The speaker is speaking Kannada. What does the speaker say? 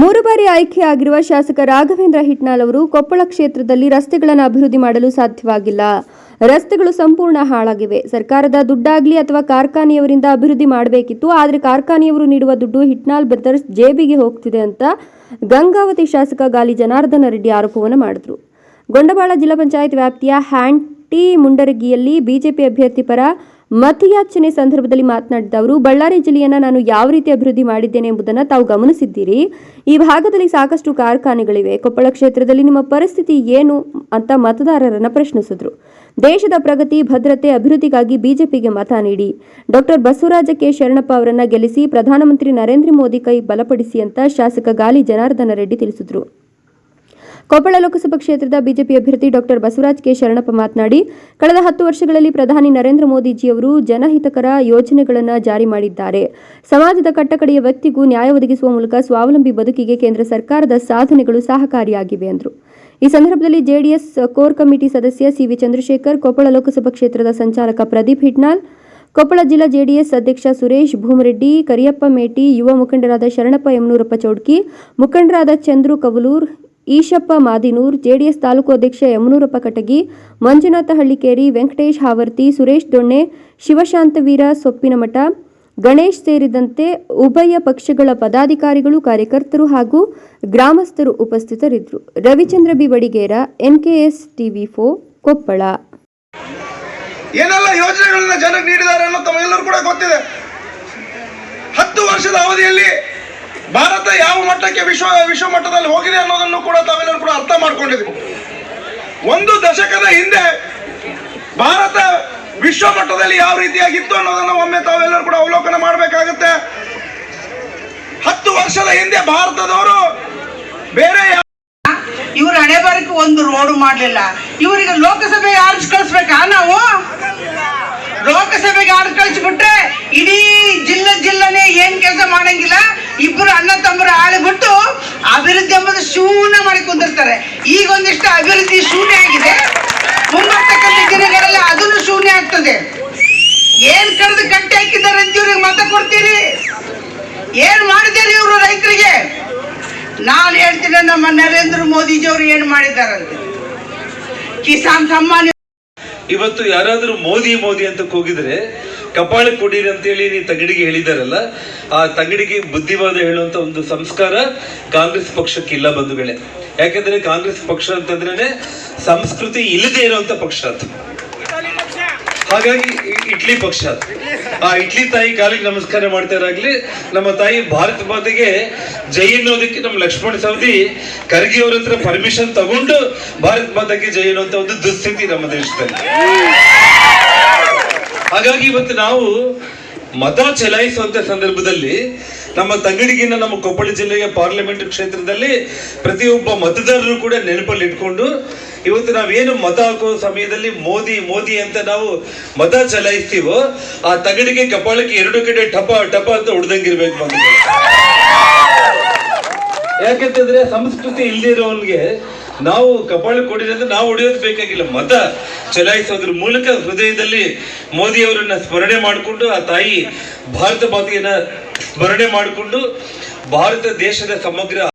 ಮೂರು ಬಾರಿ ಆಯ್ಕೆಯಾಗಿರುವ ಶಾಸಕ ರಾಘವೇಂದ್ರ ಹಿಟ್ನಾಳ್ ಅವರು ಕೊಪ್ಪಳ ಕ್ಷೇತ್ರದಲ್ಲಿ ರಸ್ತೆಗಳನ್ನು ಅಭಿವೃದ್ಧಿ ಮಾಡಲು ಸಾಧ್ಯವಾಗಿಲ್ಲ. ರಸ್ತೆಗಳು ಸಂಪೂರ್ಣ ಹಾಳಾಗಿವೆ. ಸರ್ಕಾರದ ದುಡ್ಡಾಗ್ಲಿ ಅಥವಾ ಕಾರ್ಖಾನೆಯವರಿಂದ ಅಭಿವೃದ್ಧಿ ಮಾಡಬೇಕಿತ್ತು, ಆದರೆ ಕಾರ್ಖಾನೆಯವರು ನೀಡುವ ದುಡ್ಡು ಹಿಟ್ನಾಳ್ ಬ್ರದರ್ಸ್ ಜೇಬಿಗೆ ಹೋಗ್ತಿದೆ ಅಂತ ಗಂಗಾವತಿ ಶಾಸಕ ಗಾಲಿ ಜನಾರ್ದನ ರೆಡ್ಡಿ ಆರೋಪವನ್ನು ಮಾಡಿದ್ರು. ಗೊಂಡಬಾಳ ಜಿಲ್ಲಾ ಪಂಚಾಯತ್ ವ್ಯಾಪ್ತಿಯ ಹ್ಯಾಂಟಿ ಮುಂಡರಗಿಯಲ್ಲಿ ಬಿಜೆಪಿ ಅಭ್ಯರ್ಥಿ ಪರ ಮತಯಾಚನೆ ಸಂದರ್ಭದಲ್ಲಿ ಮಾತನಾಡಿದ ಅವರು, ಬಳ್ಳಾರಿ ಜಿಲ್ಲೆಯನ್ನು ನಾನು ಯಾವ ರೀತಿ ಅಭಿವೃದ್ಧಿ ಮಾಡಿದ್ದೇನೆ ಎಂಬುದನ್ನು ತಾವು ಗಮನಿಸಿದ್ದೀರಿ. ಈ ಭಾಗದಲ್ಲಿ ಸಾಕಷ್ಟು ಕಾರ್ಖಾನೆಗಳಿವೆ. ಕೊಪ್ಪಳ ಕ್ಷೇತ್ರದಲ್ಲಿ ನಿಮ್ಮ ಪರಿಸ್ಥಿತಿ ಏನು ಅಂತ ಮತದಾರರನ್ನ ಪ್ರಶ್ನಿಸಿದ್ರು. ದೇಶದ ಪ್ರಗತಿ, ಭದ್ರತೆ, ಅಭಿವೃದ್ಧಿಗಾಗಿ ಬಿಜೆಪಿಗೆ ಮತ ನೀಡಿ. Doctor Basavaraj K. ಶರಣಪ್ಪ ಅವರನ್ನ ಗೆಲ್ಲಿಸಿ ಪ್ರಧಾನಮಂತ್ರಿ ನರೇಂದ್ರ ಮೋದಿ ಕೈ ಬಲಪಡಿಸಿ ಅಂತ ಶಾಸಕ ಗಾಲಿ ಜನಾರ್ದನ ರೆಡ್ಡಿ ತಿಳಿಸಿದ್ರು. ಕೊಪ್ಪಳ ಲೋಕಸಭಾ ಕ್ಷೇತ್ರದ ಬಿಜೆಪಿ ಅಭ್ಯರ್ಥಿ ಡಾಕ್ಟರ್ ಬಸವರಾಜ್ ಕೆ ಶರಣಪ್ಪ ಮಾತನಾಡಿ, ಕಳೆದ ಹತ್ತು ವರ್ಷಗಳಲ್ಲಿ ಪ್ರಧಾನಿ ನರೇಂದ್ರ ಮೋದಿಜಿಯವರು ಜನಹಿತಕರ ಯೋಜನೆಗಳನ್ನು ಜಾರಿ ಮಾಡಿದ್ದಾರೆ. ಸಮಾಜದ ಕಟ್ಟಕಡೆಯ ವ್ಯಕ್ತಿಗೂ ನ್ಯಾಯ ಒದಗಿಸುವ ಮೂಲಕ ಸ್ವಾವಲಂಬಿ ಬದುಕಿಗೆ ಕೇಂದ್ರ ಸರ್ಕಾರದ ಸಾಧನೆಗಳು ಸಹಕಾರಿಯಾಗಿವೆ, ಎಂದರು. ಈ ಸಂದರ್ಭದಲ್ಲಿ ಜೆಡಿಎಸ್ ಕೋರ್ ಕಮಿಟಿ ಸದಸ್ಯ ಸಿವಿ ಚಂದ್ರಶೇಖರ್, ಕೊಪ್ಪಳ ಲೋಕಸಭಾ ಕ್ಷೇತ್ರದ ಸಂಚಾಲಕ ಪ್ರದೀಪ್ ಹಿಟ್ನಾಳ್, ಕೊಪ್ಪಳ ಜಿಲ್ಲಾ ಜೆಡಿಎಸ್ ಅಧ್ಯಕ್ಷ ಸುರೇಶ್ ಭೂಮರೆಡ್ಡಿ, ಕರಿಯಪ್ಪ ಮೇಟಿ, ಯುವ ಮುಖಂಡರಾದ ಶರಣಪ್ಪ ಯಮನೂರಪ್ಪ ಚೌಡ್ಕಿ, ಮುಖಂಡರಾದ ಚಂದ್ರು ಕವಲೂರ್ ಈಶಪ್ಪ ಮಾದಿನೂರ್, ಜೆಡಿಎಸ್ ತಾಲೂಕು ಅಧ್ಯಕ್ಷ ಯಮನೂರಪ್ಪ ಕಟಗಿ, ಮಂಜುನಾಥ ಹಳ್ಳಿಕೇರಿ, ವೆಂಕಟೇಶ್ ಹಾವರ್ತಿ, ಸುರೇಶ್ ದೊಣ್ಣೆ ಶಿವಶಾಂತವೀರ ಸೊಪ್ಪಿನಮಠ, ಗಣೇಶ್ ಸೇರಿದಂತೆ ಉಭಯ ಪಕ್ಷಗಳ ಪದಾಧಿಕಾರಿಗಳು, ಕಾರ್ಯಕರ್ತರು ಹಾಗೂ ಗ್ರಾಮಸ್ಥರು ಉಪಸ್ಥಿತರಿದ್ದರು. Ravichandra B. Badiger, NKS TV ಫೋ ಕೊಪ್ಪಳ. ಏನೆಲ್ಲ ಯೋಜನೆಗಳನ್ನ ಜನಕ್ಕೆ ನೀಡಿದ್ದಾರೆ ಅನ್ನೋ ತಮಗೆಲ್ಲರೂ ಕೂಡ ಗೊತ್ತಿದೆ. ಹತ್ತು ವರ್ಷದ ಅವಧಿಯಲ್ಲಿ ಭಾರತ ಯಾವ ಮಟ್ಟಕ್ಕೆ ವಿಶ್ವ ವಿಶ್ವ ಮಟ್ಟದಲ್ಲಿ ಹೋಗಿದೆ ಅನ್ನೋದನ್ನು ಕೂಡ ತಾವೆಲ್ಲರೂ ಕೂಡ ಅರ್ಥ ಮಾಡ್ಕೊಂಡಿದ್ವಿ ಒಂದು ದಶಕದ ಹಿಂದೆ ಭಾರತ ವಿಶ್ವ ಮಟ್ಟದಲ್ಲಿ ಯಾವ ರೀತಿಯಾಗಿತ್ತು ಅನ್ನೋದನ್ನು ಒಮ್ಮೆ ತಾವೆಲ್ಲರೂ ಕೂಡ ಅವಲೋಕನ ಮಾಡಬೇಕಾಗುತ್ತೆ. ಹತ್ತು ವರ್ಷದ ಹಿಂದೆ ಭಾರತದವರು ಬೇರೆ ಇವರ ಬರಕ್ಕೆ ಒಂದು ರೋಡು ಮಾಡಲಿಲ್ಲ. ಇವರಿಗೆ ಲೋಕಸಭೆ ಆರಿಸಿ ಕಳಿಸ್ಬೇಕಾ. ಕುಂದಿರ್ತಾರೆ ಈಗ ಒಂದಿಷ್ಟು ಅಭಿವೃದ್ಧಿ ಶೂನ್ಯ ಆಗಿದೆ. ಮುಂಬರ್ತಕ್ಕಂಥ ದಿನಗಳಲ್ಲಿ ಅದನ್ನು ಶೂನ್ಯ ಆಗ್ತದೆ. ಏನ್ ಕರೆದು ಕಟ್ಟಿ ಹಾಕಿದ್ದಾರೆ ಅಂತ ಇವ್ರಿಗೆ ಮತ ಕೊಡ್ತೀರಿ? ಏನ್ ಮಾಡಿದ್ದಾರೆ ಇವರು ರೈತರಿಗೆ? ನಾನು ಹೇಳ್ತೀನಿ, ನಮ್ಮ ನರೇಂದ್ರ ಮೋದಿಜಿಯವರು ಏನು ಮಾಡಿದಾರಂತೆ ಕಿಸಾನ್ ಸಮ್ಮಾನ್ ಇವತ್ತು ಯಾರಾದರೂ ಮೋದಿ ಮೋದಿ ಅಂತ ಕೂಗಿದ್ರೆ ಕಪಾಳ ಕೊಡಿರಿ ಅಂತೇಳಿ ನೀವು ತಂಗಡಿಗೆ ಹೇಳಿದಾರಲ್ಲ, ಆ ತಂಗಡಿಗೆ ಬುದ್ಧಿವಾದ ಹೇಳುವಂತ ಒಂದು ಸಂಸ್ಕಾರ ಕಾಂಗ್ರೆಸ್ ಪಕ್ಷಕ್ಕೆ ಇಲ್ಲ ಬಂಧುಗಳೇ. ಯಾಕಂದ್ರೆ ಕಾಂಗ್ರೆಸ್ ಪಕ್ಷ ಅಂತಂದ್ರೆ ಸಂಸ್ಕೃತಿ ಇಲ್ಲದೆ ಇರುವಂತ ಪಕ್ಷ ಅದು. ಹಾಗಾಗಿ ಇಟ್ಲಿ ಪಕ್ಷ ಆ ಇಡ್ಲಿ ತಾಯಿ ಕಾಲಿಗೆ ನಮಸ್ಕಾರ ಮಾಡ್ತಾರಾಗ್ಲಿ, ನಮ್ಮ ತಾಯಿ ಭಾರತ ಮಾತೆಗೆ ಜೈ ಅನ್ನೋದಕ್ಕೆ ನಮ್ಮ ಲಕ್ಷ್ಮಣ ಸವದಿ ಖರ್ಗೆ ಅವ್ರ ಹತ್ರ ಪರ್ಮಿಷನ್ ತಗೊಂಡು ಭಾರತ ಮಾತೆಗೆ ಜೈ ಅನ್ನುವಂತ ಒಂದು ದುಸ್ಥಿತಿ ನಮ್ಮ ದೇಶದಲ್ಲಿ. ಹಾಗಾಗಿ ಇವತ್ತು ನಾವು ಮತ ಚಲಾಯಿಸುವಂತ ಸಂದರ್ಭದಲ್ಲಿ ನಮ್ಮ ತಂಗಡಿಗಿನ ನಮ್ಮ ಕೊಪ್ಪಳ ಜಿಲ್ಲೆಯ ಪಾರ್ಲಿಮೆಂಟ್ ಕ್ಷೇತ್ರದಲ್ಲಿ ಪ್ರತಿಯೊಬ್ಬ ಮತದಾರರು ಕೂಡ ನೆನಪಲ್ಲಿ ಇಟ್ಕೊಂಡು ಇವತ್ತು ನಾವೇನು ಮತ ಹಾಕೋ ಸಮಯದಲ್ಲಿ ಮೋದಿ ಮೋದಿ ಅಂತ ನಾವು ಮತ ಚಲಾಯಿಸ್ತೀವೋ ಆ ತಗಡಿಗೆ ಕಪಾಳಕ್ಕೆ ಎರಡು ಕಡೆ ಟಪ ಟಪ ಅಂತ ಹೊಡೆದಂಗಿರ್ಬೇಕು ಬಂದಿದೆ ಯಾಕಂತಂದ್ರೆ ಸಂಸ್ಕೃತಿ ಇಲ್ದಿರೋನ್ಗೆ ನಾವು ಕಪಾಳ ಕೊಡಿರೋದು ನಾವು ಹೊಡೆಯೋದು ಬೇಕಾಗಿಲ್ಲ. ಮತ ಚಲಾಯಿಸೋದ್ರ ಮೂಲಕ ಹೃದಯದಲ್ಲಿ ಮೋದಿ ಅವರನ್ನ ಸ್ಮರಣೆ ಮಾಡಿಕೊಂಡು, ಆ ತಾಯಿ ಭಾರತ ಮಾತೆಯನ್ನ ಸ್ಮರಣೆ ಮಾಡಿಕೊಂಡು, ಭಾರತ ದೇಶದ ಸಮಗ್ರ